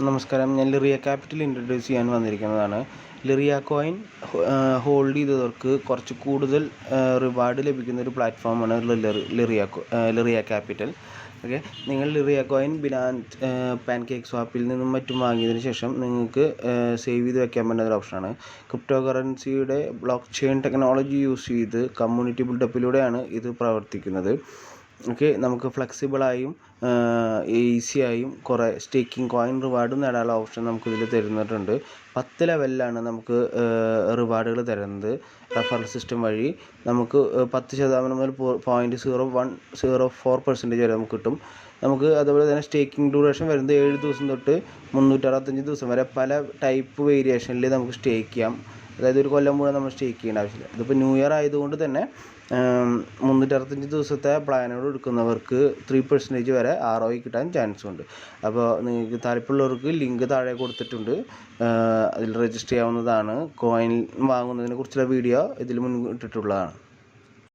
നമസ്കാരം. ഞാൻ Liria capital introduce ചെയ്യാൻ വന്നിരിക്കുന്നതാണ്. ലിറിയ കോയിൻ ഹോൾഡ് ചെയ്തവർക്ക് കുറച്ച് കൂടുതൽ റിവാർഡ് ലഭിക്കുന്ന ഒരു പ്ലാറ്റ്ഫോമാണ് ലിറിയ ലിറിയ ക്യാപിറ്റൽ. ഓക്കെ. നിങ്ങൾ ലിറിയ കോയിൻ ബിനാൻ പാൻകേക്ക് സ്വാപ്പിൽ നിന്നും മറ്റും വാങ്ങിയതിന് ശേഷം നിങ്ങൾക്ക് സേവ് ചെയ്ത് വെക്കാൻ പറ്റുന്ന ഒരു ഓപ്ഷനാണ്. ക്രിപ്റ്റോ കറൻസിയുടെ ബ്ലോക്ക് ചെയിൻ ടെക്നോളജി യൂസ് ചെയ്ത് കമ്മ്യൂണിറ്റി ബിൽഡപ്പിലൂടെയാണ് ഇത് പ്രവർത്തിക്കുന്നത്. ഓക്കെ നമുക്ക് ഫ്ലെക്സിബിളായും ഈസിയായും കുറേ സ്റ്റേക്കിംഗ് കോയിൻ റിവാർഡും നേടാനുള്ള ഓപ്ഷൻ നമുക്ക് ഇതിൽ തരുന്നിട്ടുണ്ട് പത്ത് ലെവലിലാണ് നമുക്ക് റിവാർഡുകൾ തരുന്നത്. റഫറൽ സിസ്റ്റം വഴി നമുക്ക് പത്ത് ശതമാനം മുതൽ point zero one zero four percentage വരെ നമുക്ക് കിട്ടും. നമുക്ക് അതുപോലെ തന്നെ സ്റ്റേക്കിംഗ് ഡ്യൂറേഷൻ വരുന്നത് ഏഴ് ദിവസം തൊട്ട് മുന്നൂറ്ററുപത്തഞ്ച് ദിവസം വരെ പല ടൈപ്പ് വേരിയേഷനിൽ നമുക്ക് സ്റ്റേക്ക് ചെയ്യാം. അതായത് ഒരു കൊല്ലം മുഴുവൻ നമ്മൾ സ്റ്റേക്ക് ചെയ്യേണ്ട ആവശ്യമില്ല. ഇതിപ്പോൾ ന്യൂ ഇയർ ആയതുകൊണ്ട് തന്നെ മുന്നൂറ്ററുപത്തഞ്ച് ദിവസത്തെ പ്ലാനോട് എടുക്കുന്നവർക്ക് ത്രീ പെർസെന്റേജ് വരെ ആർ ഒ കിട്ടാൻ ചാൻസ് ഉണ്ട്. അപ്പോൾ നിങ്ങൾക്ക് താല്പര്യമുള്ളവർക്ക് ലിങ്ക് താഴെ കൊടുത്തിട്ടുണ്ട്. അതിൽ രജിസ്റ്റർ ചെയ്യാവുന്നതാണ്. കോയിൻ വാങ്ങുന്നതിനെ കുറിച്ചുള്ള വീഡിയോ ഇതിൽ മുൻകിട്ടിട്ടുള്ളതാണ്